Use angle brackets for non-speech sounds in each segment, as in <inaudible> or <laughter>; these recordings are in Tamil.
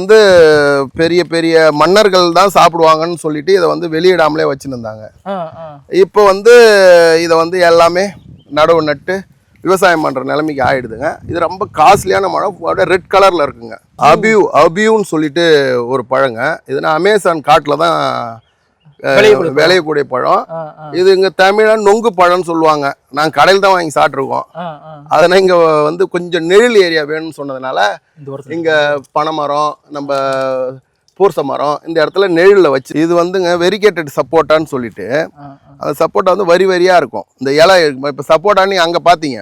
வந்து பெரிய பெரிய மன்னர்கள் தான் சாப்பிடுவாங்கன்னு சொல்லிட்டு இதை வந்து வெளியிடாமலே வச்சுருந்தாங்க. இப்போ வந்து இதை வந்து எல்லாமே நடவு நட்டு விவசாயம் பண்ணுற நிலைமைக்கு ஆயிடுதுங்க. இது ரொம்ப காஸ்ட்லியான அப்படியே ரெட் கலரில் இருக்குங்க. அபியூ அபியூன்னு சொல்லிட்டு ஒரு பழங்க. இது நான் அமேசான் காட்டில் தான் விளையக்கூடிய பழம். இது இங்கே தமிழா நொங்கு பழம்னு சொல்லுவாங்க. நாங்கள் கடையில் தான் வாங்கி சாப்பிட்ருக்கோம். அதனால் இங்கே வந்து கொஞ்சம் நிழல் ஏரியா வேணும்னு சொன்னதுனால இங்கே பனைமரம் நம்ம பூர்ச மரம் இந்த இடத்துல நிழலில் வச்சு இது வந்துங்க வெரிகேட்டட் சப்போட்டான்னு சொல்லிட்டு. அந்த சப்போட்டா வந்து வரி வரியாக இருக்கும். இந்த இலை இப்போ சப்போட்டா நீங்கள் அங்கே பார்த்தீங்க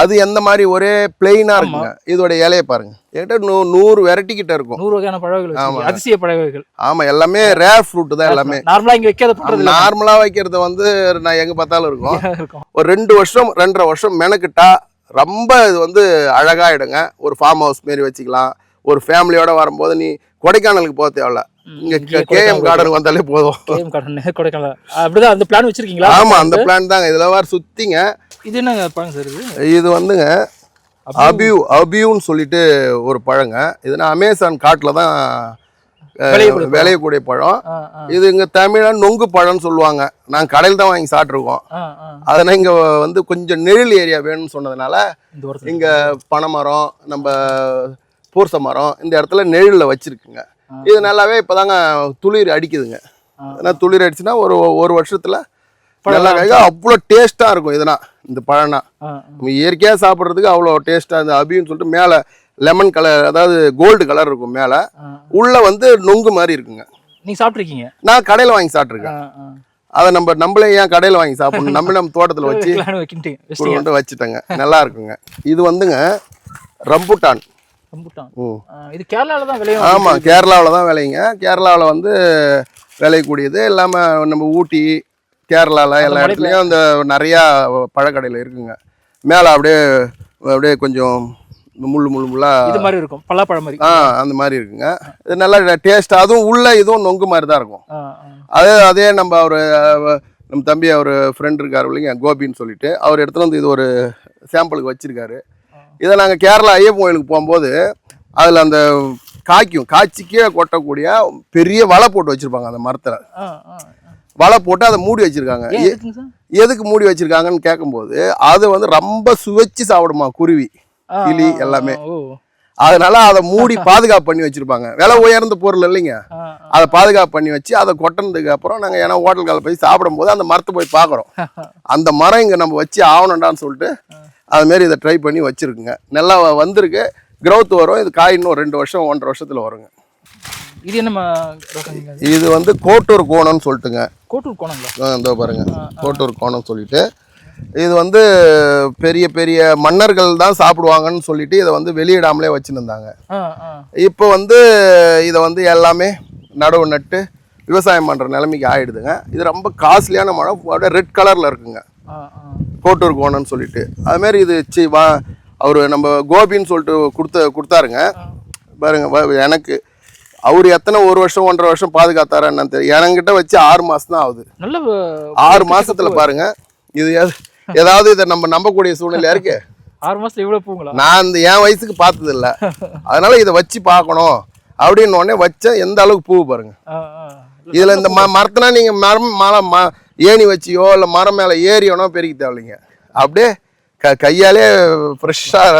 அது எந்த மாதிரி ஒரே பிளெயினாக இருக்குங்க. இதோட இலையை பாருங்க. என்கிட்ட நூ நூறு வெரைட்டி கிட்ட இருக்கும். நூறு வகையான பழ வகைகள் ஆமா. அதிசய பழ வகைகள் ஆமாம் எல்லாமே ரேர் ஃப்ரூட் தான் எல்லாமே. நார்மலா இங்க இல்ல. நார்மலாக வைக்கிறது வந்து நான் எங்கே பார்த்தாலும் இருக்கும். ஒரு ரெண்டு வருஷம் ரெண்டரை வருஷம் மெனக்கிட்டா ரொம்ப இது வந்து அழகாயிடுங்க. ஒரு ஃபார்ம் ஹவுஸ் மாரி வச்சுக்கலாம். ஒரு ஃபேமிலியோட வரும்போது நீ கொடைக்கானலுக்கு போக தேவையில்ல. இங்க கேஎம் கார்டனுக்கு வந்தாலே போதும். கேம் கார்டன் கொடைக்கானல். அப்படிதான் அந்த பிளான் வச்சிருக்கீங்களா? ஆமா அந்த பிளான் தாங்க. இதுல வர சுத்திங்க. இது என்னங்க பழம் சார் இது? இது வந்துங்க அபியூ. அபியூன்னு சொல்லிட்டு ஒரு பழங்க. இது நான் அமேசான் காட்டில் தான் விளையக்கூடிய பழம். இது இங்க தமிழா நொங்கு பழம்னு சொல்லுவாங்க. நாங்கள் கடையில் தான் வாங்கி சாப்பிட்ருக்கோம். அதனால் இங்கே வந்து கொஞ்சம் நிழல் ஏரியா வேணும்னு சொன்னதுனால இங்கே பனைமரம் நம்ம பூர்ச மரம் இந்த இடத்துல நிழலில் வச்சுருக்குங்க. இது நல்லாவே இப்போதாங்க துளிர் அடிக்குதுங்க. ஏன்னா துளிர் அடிச்சுன்னா ஒரு ஒரு வருஷத்தில் நல்லா காய்க்க அவ்வளோ டேஸ்ட்டாக இருக்கும் இதுனா இந்த பழம்னா. நம்ம இயற்கையாக சாப்பிட்றதுக்கு அவ்வளோ டேஸ்ட்டாக இந்த அபின்னு சொல்லிட்டு மேலே லெமன் கலர் அதாவது கோல்டு கலர் இருக்கும் மேலே. உள்ள வந்து நொங்கு மாதிரி இருக்குங்க. நீங்க சாப்பிட்ருக்கீங்க நான் கடையில் வாங்கி சாப்பிட்ருக்கேன் அதை நம்ம நம்மளே ஏன் கடையில் வாங்கி சாப்பிடணும்? நம்ம நம்ம தோட்டத்தில் வச்சு <laughs> கொண்டு வச்சுட்டேங்க. நல்லா இருக்குங்க. இது வந்துங்க ரம்புட்டான். இது தான் விளையும். ஆமாம் கேரளாவில் தான் விளையுங்க. கேரளாவில் வந்து விளையக்கூடியது இல்லாமல் நம்ம ஊட்டி கேரளாவில் எல்லா இடத்துலையும் அந்த நிறையா பழக்கடையில் இருக்குங்க. மேலே அப்படியே அப்படியே கொஞ்சம் முள்ளு முள்ளு முள்ளாக இது மாதிரி இருக்கும் பல்லாப்பழம் மாதிரி ஆ அந்த மாதிரி இருக்குங்க. இது நல்லா டேஸ்ட் அதுவும் உள்ள இதுவும் நொங்கு மாதிரி தான் இருக்கும். அதே அதே நம்ம அவர் நம்ம தம்பி அவர் ஃப்ரெண்ட் இருக்கார் இல்லைங்க கோபின்னு சொல்லிட்டு அவர் இடத்துல வந்து இது ஒரு சாம்பிளுக்கு வச்சிருக்காரு. இதை நாங்கள் கேரளா ஐயப்பன் கோயிலுக்கு போகும்போது அதில் அந்த காய்க்கும் காய்ச்சி கீழே கொட்டக்கூடிய பெரிய வலை போட்டு வச்சுருப்பாங்க அந்த மரத்தில். வலை போட்டு அதை மூடி வச்சுருக்காங்க. எதுக்கு மூடி வச்சுருக்காங்கன்னு கேட்கும்போது அது வந்து ரொம்ப சுவைச்சு சாப்பிடுமா குருவி கிளி எல்லாமே. அதனால அதை மூடி <laughs> பாதுகாப்பு பண்ணி வச்சுருப்பாங்க. விலை உயர்ந்த பொருள் இல்லைங்க. அதை பாதுகாப்பு பண்ணி வச்சு அதை கொட்டினதுக்கு அப்புறம் நாங்கள் ஏன்னா ஹோட்டல் கால போய் சாப்பிடும்போது அந்த மரத்தை போய் பார்க்குறோம் <laughs> அந்த மரம் இங்கே நம்ம வச்சு ஆகணும்டான்னு சொல்லிட்டு அதுமாரி இதை ட்ரை பண்ணி வச்சுருக்குங்க. நல்லா வந்திருக்கு. growth வரும். இது காய் இன்னும் ரெண்டு வருஷம் ஒன்றரை வருஷத்தில் வருங்க. இது என்ன? இது வந்து கோட்டூர் கோணம்னு சொல்லிட்டுங்க. கோட்டூர் கோணங்களா? இதோ பாருங்க. கோட்டூர் கோணம் சொல்லிட்டு. இது வந்து பெரிய பெரிய மன்னர்கள் தான் சாப்பிடுவாங்கன்னு சொல்லிட்டு இதை வந்து வெளியிடாமலே வச்சுருந்தாங்க. இப்போ வந்து இதை வந்து எல்லாமே நடவு நட்டு விவசாயம் பண்ணுற நிலைமைக்கு ஆயிடுதுங்க. இது ரொம்ப காஸ்ட்லியான மரம் அப்படியே ரெட் கலரில் இருக்குங்க. கோட்டூர் கோணம்னு சொல்லிட்டு. அதுமாரி இது சி வா அவர் நம்ம கோபின்னு சொல்லிட்டு கொடுத்த கொடுத்தாருங்க. பாருங்க எனக்கு அவர் எத்தனை ஒரு வருஷம் ஒன்றரை வருஷம் பாதுகாத்தாரா என்னன்னு தெரியும் என்கிட்ட வச்சு ஆறு மாதம் தான் ஆகுது. நல்ல ஆறு மாசத்துல பாருங்க. இது ஏதாவது இதை நம்ம நம்பக்கூடிய சூழ்நிலையா இருக்கு. ஆறு மாசத்துல இவ்வளவு பூங்களா? நான் இந்த என் வயசுக்கு பார்த்தது இல்ல அதனால இதை வச்சு பார்க்கணும். அப்படின்னு உடனே வச்ச எந்த அளவுக்கு பூ பாருங்க. இதுல இந்த ம மரத்தினா நீங்க மரம் மரம் ம ஏணி வச்சியோ இல்லை மரம் மேலே ஏறியோனோ பெருக்கி தேவையில்லைங்க. அப்படியே க கையாலே ஃப்ரெஷ்ஷாக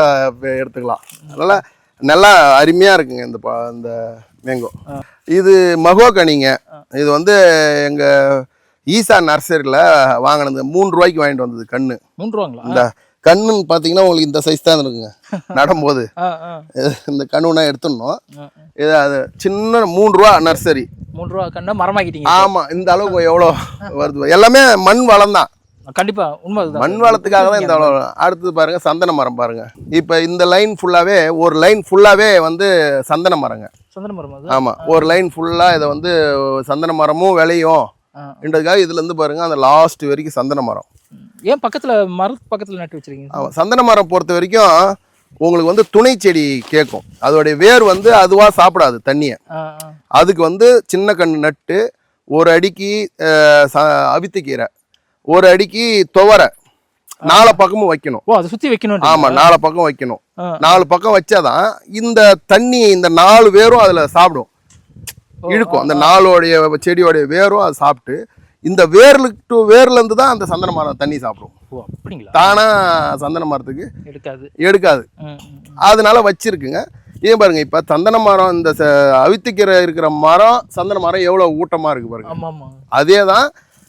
எடுத்துக்கலாம். அதனால நல்லா அருமையாக இருக்குங்க இந்த ப இந்த மேங்கோ இது மகோகனிங்க இது வந்து எங்கள் ஈசா நர்சரியில் வாங்கினது. மூணு ரூபாய்க்கு வாங்கிட்டு வந்தது கண்ணு மூன்று ரூபாங்களா? இந்த கண்ணுன்னு பார்த்தீங்கன்னா உங்களுக்கு இந்த சைஸ் தான் இருக்குங்க. <laughs> நடும்போது. இந்த கண்ணுனா எடுத்துடணும். இது அது சின்ன மூணு ரூபா நர்சரி. மூன்று ரூபா கண்ணா மரமாக்கிட்டீங்க. ஆமாம் இந்த அளவுக்கு எவ்வளோ வருது? எல்லாமே மண் வளம் தான். கண்டிப்பா உண்மை மண் வளத்துக்காக தான் இந்த அடுத்தது பாருங்க சந்தன மரம் பாருங்க. இப்போ இந்த லைன் ஃபுல்லாவே ஒரு லைன் ஃபுல்லாவே வந்து சந்தன மரங்க. சந்தன மரம் அது? ஆமா ஒரு லைன் ஃபுல்லா இதை வந்து சந்தன மரமும் விளையும். என்றதுக்காக இதுல இருந்து பாருங்க அந்த லாஸ்ட் வரைக்கும் சந்தன மரம். ஏன் பக்கத்துல மரத்து பக்கத்துல நட்டு வச்சிருக்கீங்க ஆமா சந்தன மரம் பொறுத்த வரைக்கும் உங்களுக்கு வந்து துணை செடி கேட்கும். அதோடைய வேர் வந்து அதுவா சாப்பிடாது தண்ணியை. அதுக்கு வந்து சின்ன கன்று நட்டு ஒரு அடிக்கு அஹ், ச- அவித்துக்கீரை ஒரு அடிக்கு துவரை. நாலு பக்கமும் வைக்கணும். ஓ அதை சுத்தி வைக்கணும் ஆமா நாலு பக்கம் வைக்கணும். நாலு பக்கம் வச்சாதான் இந்த தண்ணி இந்த நாலு வேரும் அதுல சாப்பிடும். இழுக்கும். அந்த நாலோடைய செடியோடைய வேரும் அது சாப்பிட்டு இந்த வேர்ல டு வேர்ல இருந்து தான் அந்த சந்தன மரம் தண்ணி சாப்பிடும். ஓ அப்படிங்களா? தானா சந்தன மரத்துக்கு எடுக்காது. எடுக்காது. அதனால வச்சிருக்குங்க. ஏன் பாருங்க இப்ப சந்தன மரம் இந்த அவித்துக்கிற இருக்கிற மரம் சந்தன மரம் எவ்வளவு ஊட்டமா இருக்கு பாருங்க. அதே தான்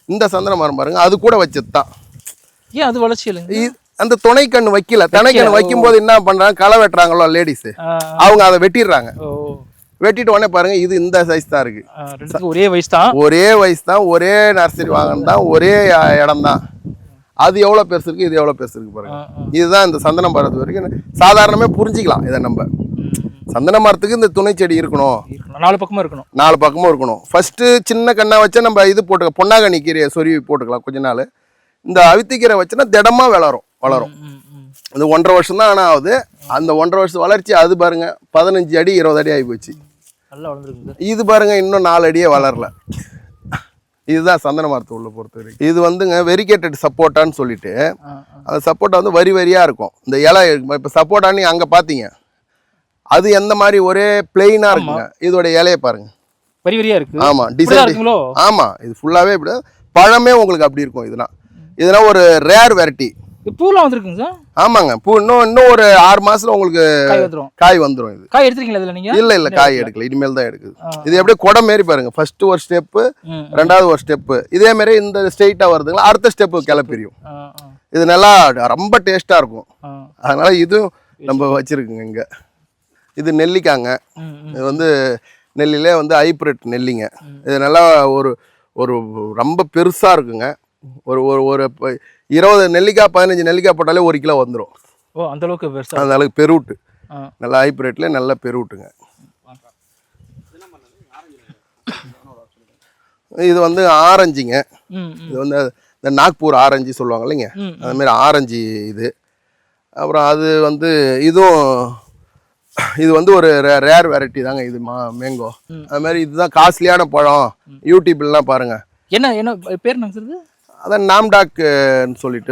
இந்த சந்தன மரம் பாருங்க அது கூட வச்சது தான் ஏன் அது வளர்ச்சி இல்லைங்க? இ- அந்த துணைக்கண் வைக்கல. துணைக்கண் வைக்கும்போது என்ன பண்றாங்க? களை வெட்டுறாங்களோ லேடிஸ் அவங்க அதை வெட்டிடுறாங்க. வெட்டிட்டு உடனே பாருங்க இது இந்த சைஸ் தான் இருக்கு. ஒரே வயசு தான். ஒரே வயசு தான் ஒரே நர்சரி வாங்கணும் தான் ஒரே இடம் தான். அது எவ்வளோ பெருசு இருக்கு இது எவ்வளோ பெருசு இருக்கு பாருங்க. இதுதான் இந்த சந்தன மரத்து வரைக்கும். சாதாரணமே புரிஞ்சிக்கலாம் இதை நம்ம. சந்தன மரத்துக்கு இந்த துணை செடி இருக்கணும். நாலு பக்கமும் இருக்கணும். நாலு பக்கமும் இருக்கணும். ஃபர்ஸ்ட் சின்ன கண்ணா வச்சா நம்ம இது போட்டுக்க பொன்னாங்கண்ணி கீரையை சொருவி போட்டுக்கலாம் கொஞ்ச நாள். இந்த அவித்திக்கீரை வச்சுன்னா திடமா வளரும் வளரும். இந்த ஒன்றரை வருஷம் தான் ஆனால் ஆகுது அந்த ஒன்றரை வருஷம் வளர்ச்சி அது பாருங்க பதினஞ்சு அடி இருபது அடி ஆகி போச்சு. நல்லா வளர்ந்துருக்கு சார் இது பாருங்க இன்னும் நாலு அடியே வளரல. இதுதான் சந்தன மரத்தை உள்ள பொறுத்த வரைக்கும் இது வந்துங்க வெரிகேட்டட் சப்போட்டான்னு சொல்லிட்டு. அந்த சப்போட்டா வந்து வரி வரியா இருக்கும். இந்த இலை இப்போ சப்போட்டா நீங்க அங்க பாத்தீங்க. அது எந்த மாதிரி ஒரே பிளெயினா இருக்குங்க. இதோட இலையை பாருங்க. வரி வரியா இருக்கு? ஆமா டிசைன் ஆமா இது ஃபுல்லாவே இப்படி பழமே உங்களுக்கு அப்படி இருக்கும் இதெல்லாம். இதெல்லாம் ஒரு ரேர் வெரைட்டி பூலாம் வந்திருக்குங்க சார்? ஆமாங்க பூ இன்னும் இன்னும் ஒரு ஆறு மாசத்துல உங்களுக்கு காய் வந்துரும். இது. காய் எடுத்துருக்கீங்களா இதுல நீங்க? இல்ல இல்ல காய் எடுக்கல. இனிமேல் தான் எடுக்குது. இது எப்படியே குடை மாரி பாருங்க. ஃபர்ஸ்ட் ஒரு ஸ்டெப்பு. ரெண்டாவது ஒரு ஸ்டெப்பு இதே மாதிரி இந்த ஸ்ட்ரெயிட்டா வருதுங்களா அடுத்த ஸ்டெப்பு கிளப்பிரியும் இது நல்லா ரொம்ப டேஸ்டா இருக்கும். அதனால இதுவும் நம்ம வச்சிருக்குங்க இங்க. இது நெல்லிக்காங்க. இது வந்து நெல்லிலே வந்து ஹைப்ரிட் நெல்லிங்க. இது நல்லா ஒரு ஒரு ரொம்ப பெருசா இருக்குங்க. ஒரு ஒரு ஒரு இருபது நெல்லிக்காய் பதினஞ்சு நெல்லிக்காய் போட்டாலே ஒரு கிலோ வந்துடும் ஓ அந்த அளவுக்கு பெருசா? அந்த அளவுக்கு பெருவுட்டு. நல்ல ஹைப்ரிட்ல நல்ல பெருவுட்டுங்க. இது வந்து ஆரஞ்சுங்க. இது வந்து இந்த நாக்பூர் ஆரஞ்சு சொல்லுவாங்க இல்லைங்க. மாதிரி ஆரஞ்சு இது. அப்புறம் அது வந்து இதுவும் இது வந்து ஒரு ரேர் வெரைட்டி தாங்க இது மா மேங்கோ. அது மாதிரி இதுதான் காஸ்ட்லியான பழம். யூடியூப்லாம் பாருங்க. என்ன என்ன பேர் இது அதான் நாம்டாக்னு சொல்லிட்டு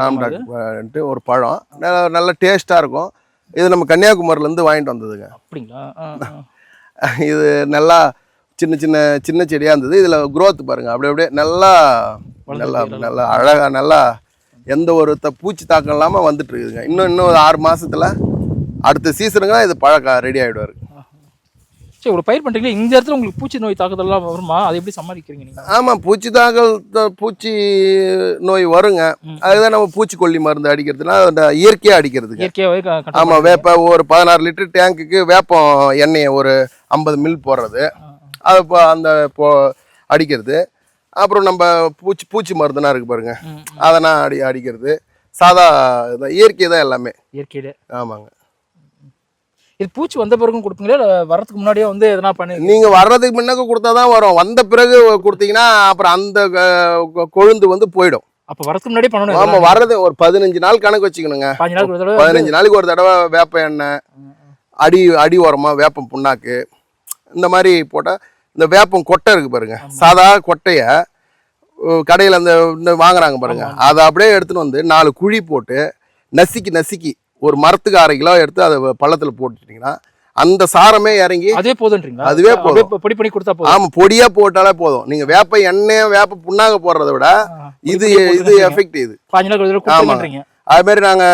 நாம்டாக்ன்ட்டு ஒரு பழம். நல்ல நல்ல டேஸ்ட்டாக இருக்கும். இது நம்ம கன்னியாகுமரியிலேருந்து வாங்கிட்டு வந்ததுங்க. அப்படிங்களா. <laughs> இது நல்லா சின்ன சின்ன சின்ன செடியாக இருந்தது. இதில் growth பாருங்க. அப்படியே அப்படியே நல்லா நல்லா நல்லா அழகாக நல்லா எந்த ஒரு பூச்சி தாக்கம் இல்லாமல் வந்துட்டு இருக்குதுங்க. இன்னும் இன்னும் ஒரு ஆறு மாசத்துல அடுத்த சீசனுங்க இது பழக்கம் ரெடி ஆகிடுவார் சரி ஒரு பயிர் பண்றீங்களா இந்த இடத்துல உங்களுக்கு பூச்சி நோய் தாக்குதல்லாம் வருமா? அதை எப்படி சமாளிக்கிறீங்க நீங்க? ஆமாம் பூச்சி தாக்கல் த- பூச்சி நோய் வருங்க. அதுதான் நம்ம பூச்சிக்கொல்லி மருந்து அடிக்கிறதுனா அந்த இயற்கையாக அடிக்கிறதுங்க இயற்கையாகவே ஆமாம் வேப்ப ஒரு பதினாறு லிட்டர் டேங்க்குக்கு வேப்பம் எண்ணெயை ஒரு ஐம்பது மில் போடுறது. அது இப்போ அந்த போ அடிக்கிறது. அப்புறம் நம்ம பூச்சி பூச்சி மருந்துனா இருக்கு பாருங்க. அதெல்லாம் அடி அடிக்கிறது. சாதா இயற்கை தான் எல்லாமே. இயற்கையிலே. ஆமாங்க. இது பூச்சி வந்த பிறகும் கொடுப்பீங்களா? இல்லை வரதுக்கு முன்னாடியே வந்து எதனா பண்ணி நீங்க வர்றதுக்கு முன்னக்க கொடுத்தா தான் வரும். வந்த பிறகு கொடுத்தீங்கன்னா அப்புறம் அந்த கொழுந்து வந்து போயிடும். அப்போ வரதுக்கு முன்னாடியே பண்ணணும் ஆமா வர்றது ஒரு பதினஞ்சு நாள் கணக்கு வச்சுக்கணுங்க. பதினஞ்சு நாளைக்கு ஒரு தடவை? வேப்ப எண்ணெய் அடி அடி உரமா வேப்பம் புண்ணாக்கு இந்த மாதிரி போட்டால் இந்த வேப்பம் கொட்டை இருக்கு பாருங்க. சாதா கொட்டைய கடையில் அந்த வாங்குறாங்க பாருங்க. அதை அப்படியே எடுத்துன்னு வந்து நாலு குழி போட்டு நசுக்கி நசுக்கி ஒரு மரத்துக்கு அரை கிலோ எடுத்து அதை பள்ளத்தில் போட்டுட்டீங்கன்னா அந்த சாரமே இறங்கி அதே போதுன்றீங்களா அதுவே அப்படியே பொ- பொடி பண்ணி கொடுத்தா போதும் ஆமா பொடியா போட்டாலே போதும் நீங்க வேப்ப எண்ணெய் வேப்ப புண்ணாக போடுறதை விட இது இது. எஃபெக்ட் இது பாஞ்சு நாளுக்கு ஒரு தடவை ஆமா. கொடுத்துருன்றீங்க அது மாதிரி நாங்க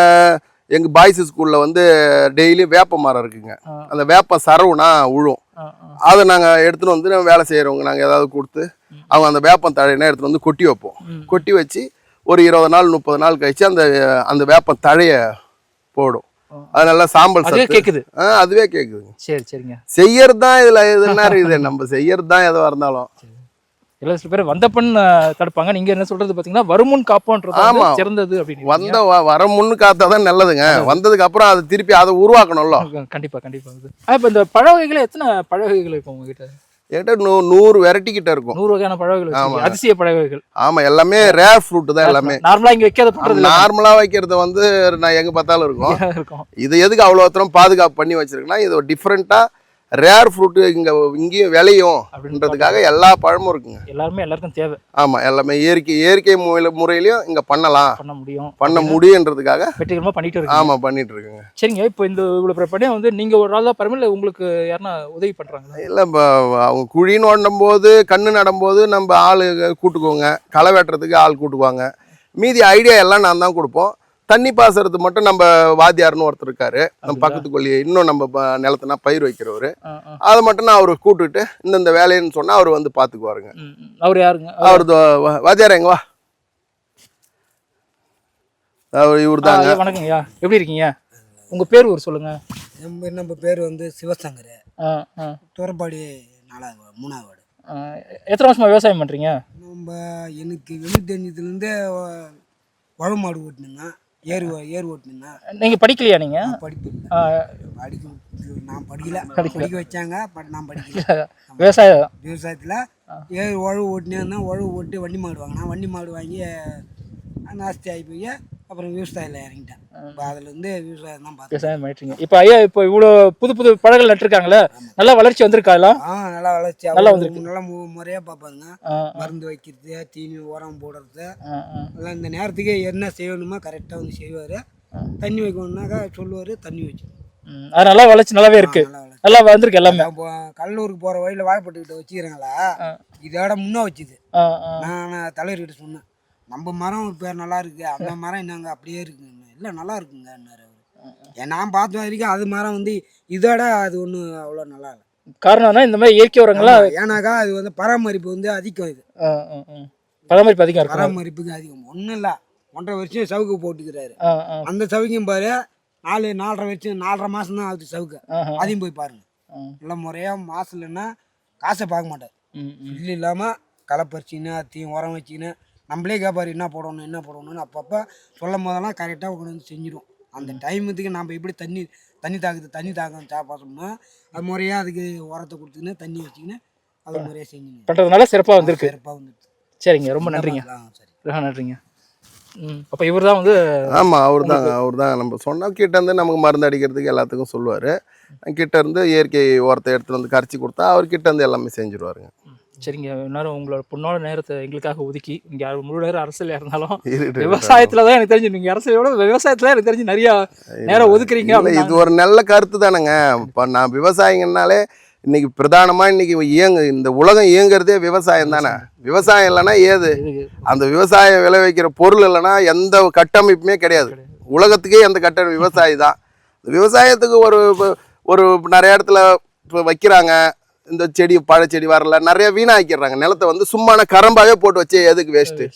எங்க பாய்ஸ் ஸ்கூல்ல வந்து டெய்லி வேப்ப மரம் இருக்குங்க. அந்த வேப்ப சரவுனா உழும். அதை நாங்க எடுத்துட்டு வந்து வேலை செய்யறவங்க நாங்க ஏதாவது கொடுத்து அவங்க அந்த வேப்பம் தழையினா எடுத்துட்டு வந்து கொட்டி வைப்போம். கொட்டி வச்சு ஒரு இருபது நாள் முப்பது நாள் கழிச்சு அந்த அந்த வேப்பம் தழைய போடும். அது நல்லா சாம்பல் அதுவே சத்து. கேக்குது. அதுவே கேக்குதுங்க சரி சரிங்க. செய்யறது தான் இதுல இது என்ன இருக்குது? நம்ம செய்யறது தான் எதுவாக இருந்தாலும் எல்லாம் சில பேர் வந்த பெண் தடுப்பாங்க. நீங்க என்ன சொல்றது பாத்தீங்கன்னா வருமுன் காப்போன்றது ஆமா. சிறந்தது அப்படின்னு வந்த வர முன்னு காத்தா தான் நல்லதுங்க வந்ததுக்கு அப்புறம் அதை திருப்பி அதை உருவாக்கணும்ல. கண்டிப்பா கண்டிப்பா. இப்ப இந்த பழ வகைகள் எத்தனை பழ வகைகள் இருக்கும் உங்ககிட்ட? என்கிட்ட நூ நூறு வெரைட்டி கிட்ட இருக்கும் நூறு வகையான பழ வகைகள் வச்சிருக்கீங்க. ஆமா. அதிசய பழ வகைகள் ஆமா எல்லாமே ரேர் ஃப்ரூட் தான் எல்லாமே நார்மலா இங்க வைக்காத பண்றது இல்ல. நார்மலா வைக்கிறது வந்து நான் எங்க பார்த்தாலும் இருக்கும் <laughs> இருக்கும் இது எதுக்கு அவ்வளோ தூரம் பாதுகாப்பு பண்ணி வச்சிருக்கேன்னா இது ஒரு டிஃப்ரெண்ட்டாக ரேர் ஃப்ரூட்டு இங்கே இங்கேயும் விளையும் அப்படின்றதுக்காக எல்லா பழமும் இருக்குங்க. எல்லாருமே எல்லாருக்கும் தேவை. ஆமாம் எல்லாமே இயற்கை இயற்கை முறையில் முறையிலையும் இங்கே பண்ணலாம். பண்ண முடியும். பண்ண முடியுன்றதுக்காக வெற்றிகரமாக பண்ணிட்டு இருக்கீங்க. ஆமாம் பண்ணிட்டு இருக்குங்க. சரிங்க இப்போ இந்த இவ்வளோ பண்ணி வந்து நீங்கள் ஒரு ஆள் தான் பரவாயில்ல உங்களுக்கு யாருன்னா உதவி பண்ணுறாங்களா இல்லை இப்போ அவங்க குழி நோண்டும் போது கண்ணு நடும்போது நம்ம ஆள் கூட்டுக்குவோங்க களை வெட்டுறதுக்கு ஆள் கூட்டுக்குவாங்க. மீதி ஐடியா எல்லாம் நான் தான் கொடுப்போம். தண்ணி பாசறது மட்டும் நம்ம வாத்தியார்னு ஒருத்தர் இருக்காரு. நம்ம பக்கத்து கொல்லி இன்னும் நம்ம நிலத்துனா பயிர் வைக்கிறவர். அதை மட்டும் நான் அவரை கூப்பிட்டுட்டு இந்தந்த வேலைன்னு சொன்னால் அவர் வந்து பார்த்துக்குவாருங்க. அவர் யாருங்க? அவர் வாத்தியார் எங்க வா. அவர் இவர் ஐயா, வணக்கங்கய்யா எப்படி இருக்கீங்க? உங்கள் பேர் ஒரு சொல்லுங்க. நம்ம நம்ம பேர் வந்து சிவசங்கர். தூரப்பாடி நாலாவது மூணாவது வார்டு. எத்தனை வருஷமா விவசாயம் பண்ணுறீங்க நம்ம எனக்கு வெளி தெரிஞ்சதுலேருந்தே உழவு மாடு ஓட்டினுங்க. ஏர் ஏர் ஓட்டினுங்க நீங்கள் படிக்கலையா நீங்கள் படிப்பு படிக்க நான் படிக்கல. படிக்க வச்சாங்க பட் நான் படிக்கல. விவசாயம். விவசாயத்தில் ஏர் உழவு ஓட்டினே இருந்தேன் உழவு ஓட்டி வண்டி மாடு வாங்கினேன் வண்டி மாடு வாங்கி நாஸ்தி ஆகி போய் அப்புறம் விவசாயத்தில் இறங்கிட்டேன். இப்போ அதுலேருந்து விவசாயம் தான் பார்த்தேன். விவசாயம் பண்ணிட்டீங்க இப்போ ஐயா இப்போ இவ்வளோ புது புது பழங்கள் நட்டுருக்காங்களே நல்லா வளர்ச்சி வந்திருக்கா எல்லாம்? ஆ நல்லா வளர்ச்சி. நல்லா அவங்க நல்லா முறையாக பார்ப்பாங்க. மருந்து வைக்கிறது தீனி உரம் போடுறது. எல்லாம் இந்த நேரத்துக்கு என்ன செய்யணுமோ கரெக்டாக வந்து செய்வார். தண்ணி வைக்கணுன்னாக்கா சொல்லுவார் தண்ணி வச்சு. அது நல்லா வளர்ச்சி நல்லாவே இருக்கு. நல்லா வந்திருக்கு எல்லாமே. கடலூருக்கு போகிற வழியில் வாழைப்பட்டுக்கிட்ட வச்சுக்கிறாங்களா? இதோட முன்னே வச்சுது. நான் தலைவர்கிட்ட சொன்னேன். நம்ம மரம் பேர் நல்லா இருக்கு அந்த மரம் என்னங்க அப்படியே இருக்குங்க. இல்லை நல்லா இருக்குங்கன்னாரு அவர் நான் பார்த்த வரைக்கும் அது மரம் வந்து இதோட அது ஒன்றும் அவ்வளோ நல்லா இல்லை காரணம் என்ன இந்த மாதிரி இயற்கை உரங்கள்லாம் ஆமா, ஏன்னாக்கா அது வந்து பராமரிப்பு வந்து அதிகம் இது. பராமரிப்பு அதிகம் பராமரிப்புக்கு அதிகம். ஒன்றும் இல்லை. ஒன்றரை வருஷம் சவுக்கு போட்டுக்கிறாரு. அந்த சவுக்கையும் பாரு நாலு நாலரை வருஷம் நாலரை மாதம் தான் ஆகுது சவுக்கு. அதையும் போய் பாருங்க. நல்ல முறையாக மாசத்துலன்னா காசை பார்க்க மாட்டார். இல்லை இல்லாமல் களை பறிச்சின்னு அத்தையும் உரம் வச்சின்னு நம்மளே கேட்பாரு என்ன போடணும் என்ன போடணும்னு அப்பப்போ சொல்லும் போதெல்லாம் கரெக்டாக கொண்டு வந்து செஞ்சிடும் அந்த டைமுக்கு நம்ம எப்படி தண்ணி தண்ணி தாக்குது தண்ணி தாக்கம் சாப்பாசோம்னா அது முறையாக அதுக்கு உரத்தை கொடுத்துக்கின்னு தண்ணி வச்சுக்கின்னு அது முறையாக செஞ்சுங்க. பண்றதுனால சிறப்பாக வந்திருக்கு. சிறப்பாக வந்துடுது சரிங்க ரொம்ப நன்றிங்க. ஆ சரி. ரொம்ப நன்றிங்க. ம் அப்போ இவர் தான் வந்து ஆமாம் அவர் தான் அவர் தான் நம்ம சொன்னால் கிட்ட இருந்து நமக்கு மருந்து அடிக்கிறதுக்கு எல்லாத்துக்கும் சொல்லுவார். கிட்ட இருந்து இயற்கை உரத்தை எடுத்துட்டு வந்து கரைச்சி கொடுத்தா அவர் கிட்ட இருந்து எல்லாமே செஞ்சுருவாருங்க. சரிங்க நேரம் உங்களோட பொண்ணோட நேரத்தை எங்களுக்காக ஒதுக்கி இங்கே முழு நேரம் அரசியல் இருந்தாலும். விவசாயத்துல தான் எனக்கு தெரிஞ்சு நீங்க அரசியலோட விவசாயத்துல எனக்கு தெரிஞ்சு நிறைய நேரம் ஒதுக்குறீங்க இது ஒரு நல்ல கருத்து தானேங்க. இப்போ நான் விவசாயிங்கனாலே இன்னைக்கு பிரதானமாக இன்னைக்கு இயங்கு இந்த உலகம் இயங்குறதே விவசாயம் தானே. விவசாயம் இல்லைன்னா ஏது? அந்த விவசாயம் விளைவிக்கிற பொருள் இல்லைன்னா எந்த கட்டமைப்புமே கிடையாது. உலகத்துக்கே எந்த கட்டமைப்பு விவசாயி தான். விவசாயத்துக்கு ஒரு ஒரு நிறைய இடத்துல இப்போ வைக்கிறாங்க. இந்த செடி பழச்செடி வரல நிறைய வீணாக்கிடுறாங்க. நிலத்தை வந்து சும்மான கரம்பாவே போட்டு வச்சு எதுக்கு வேஸ்ட்டு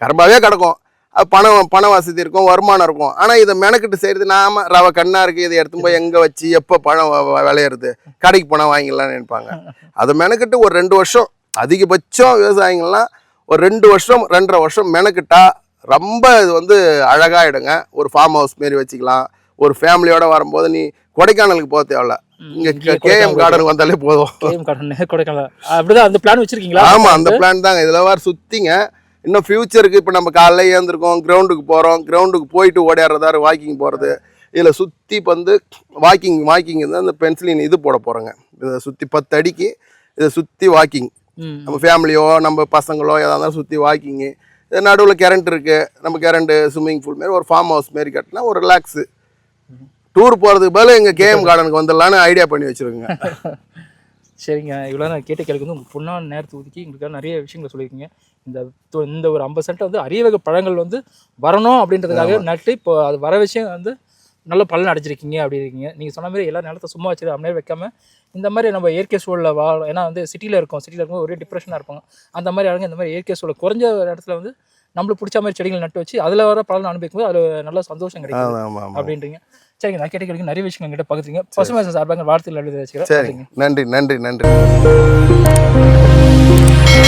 கரம்பாவே கிடக்கும். அது பணம் பண வசதி இருக்கும் வருமானம் இருக்கும். ஆனால் இதை மெனக்கிட்டு செய்கிறது நாம ரவை கண்ணா இருக்குது இதை எடுத்து போய் எங்கே வச்சு எப்போ வ- விளையிறது? கடைக்கு போனால் வாங்கிடலாம்னு நினைப்பாங்க. அதை மெனக்கிட்டு ஒரு ரெண்டு வருஷம் அதிகபட்சம் விவசாயிங்கள்லாம் ஒரு ரெண்டு வருஷம் ரெண்டரை வருஷம் மெனக்கிட்டா ரொம்ப இது வந்து அழகாயிடுங்க. ஒரு ஃபார்ம் ஹவுஸ் மாரி வச்சுக்கலாம். ஒரு ஃபேமிலியோட வரும்போது நீ கொடைக்கானலுக்கு போக தேவையில்ல. இங்கே கேஎம் கார்டனுக்கு வந்தாலே போதும். கார்டன் கொடைக்கானல். அப்படிதான் அந்த பிளான் வச்சிருக்கீங்களா? ஆமா அந்த பிளான் தாங்க. இதுல வர சுத்திங்க. இன்னும் ஃபியூச்சருக்கு இப்போ நம்ம காலைல ஏந்திருக்கோம் கிரவுண்டுக்கு போகிறோம் கிரவுண்டுக்கு போயிட்டு ஓடியாடுறதா வாக்கிங் போகிறது இதில் சுற்றி வந்து வாக்கிங் வாக்கிங் வந்து அந்த பென்சிலின் இது போட போகிறோங்க இதை சுற்றி பத்து அடிக்கு இதை சுற்றி வாக்கிங் நம்ம ஃபேமிலியோ நம்ம பசங்களோ எதாக இருந்தாலும் சுற்றி வாக்கிங்கு நடுவில் கரண்ட் இருக்குது நம்ம கரண்ட்டு ஸ்விம்மிங் பூல் மாரி ஒரு ஃபார்ம் ஹவுஸ் மாரி கட்டினா ஒரு ரிலாக்ஸு டூர் போகிறதுக்கு பதில் எங்கள் கேஎம் கார்டனுக்கு வந்துடலான்னு ஐடியா பண்ணி வச்சுருக்கோங்க. <laughs> சரிங்க. இவ்வளோ நான் கேட்ட கேள்விக்கு வந்து உங்கள் பொண்ணான நேரத்தை ஒதுக்கி எங்களுக்காக நிறைய விஷயங்களை சொல்லியிருக்கீங்க. இந்த இந்த ஒரு ஐம்பது சென்ட் வந்து அரிய வகை பழங்கள் வந்து வரணும் அப்படின்றதுக்காக நட்டு இப்போ அது வர விஷயம் வந்து நல்ல பலன் அடைஞ்சிருக்கீங்க அப்படி இருக்கீங்க. நீங்கள் சொன்ன மாதிரி எல்லா நிலத்தை சும்மா வச்சு அப்படியே வைக்காம இந்த மாதிரி நம்ம இயற்கை சூழலில் வாழ ஏன்னா வந்து சிட்டியில் இருக்கோம். சிட்டியில் இருக்கும் ஒரே டிப்ரெஷனாக இருப்பாங்க. அந்த மாதிரி ஆளுங்க இந்த மாதிரி இயற்கை சூழல் குறைஞ்ச இடத்துல வந்து நம்மளுக்கு பிடிச்ச மாதிரி செடிகள் நட்டு வச்சு அதில் வர பலன் அனுபவிக்கும் போது அதில் நல்ல சந்தோஷம் கிடைக்கும் அப்படின்றீங்க. சரிங்க நான் கேட்ட நிறைய விஷயம் எங்கிட்ட பகிர்ந்தீங்க. பசுமை சார்பாக வாழ்த்துக்கள் எழுதி வச்சுக்கிறேன். சரிங்க நன்றி நன்றி நன்றி.